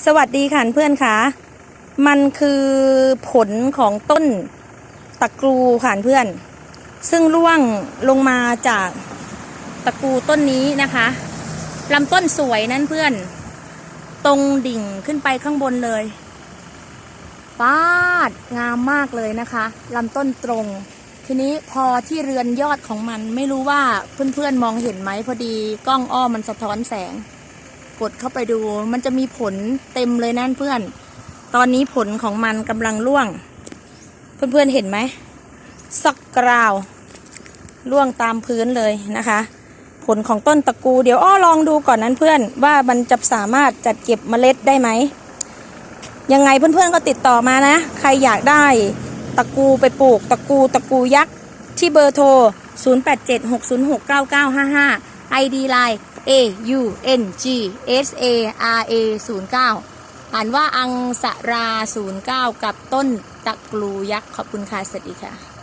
สวัสดีค่ะเพื่อนคะมันคือผลของต้นตะกรูค่ะเพื่อน ซึ่งร่วงลงมาจากตะกรูต้นนี้นะคะลำต้นสวยนั่นเพื่อน ตรงดิ่งขึ้นไปข้างบนเลยปาดงามมากเลยนะคะลำต้นตรง ทีนี้พอที่เรือนยอดของมันไม่รู้ว่าเพื่อนๆมองเห็นไหมพอดีกล้องอ้อมันสะท้อนแสง กดเข้าไปดู มันจะมีผลเต็มเลยนั่นเพื่อน ตอนนี้ผลของมันกำลังร่วง เพื่อนๆเห็นไหมสักกราวร่วงตามพื้นเลยนะคะ ผลของต้นตะกูเดี๋ยวอ้อลองดูก่อนนั้นเพื่อนว่ามันจะสามารถจัดเก็บเมล็ดได้ไหมยังไงเพื่อนๆก็ติดต่อมานะ ใครอยากได้ตะกูไปปลูกตะกูตะกูยักษ์ที่เบอร์โทร 0876069955 ID Line A U N G S A R A 09อ่านว่าอังสรา 09 กับต้นตะกลูยักษ์ขอบคุณค่ะสวัสดีค่ะ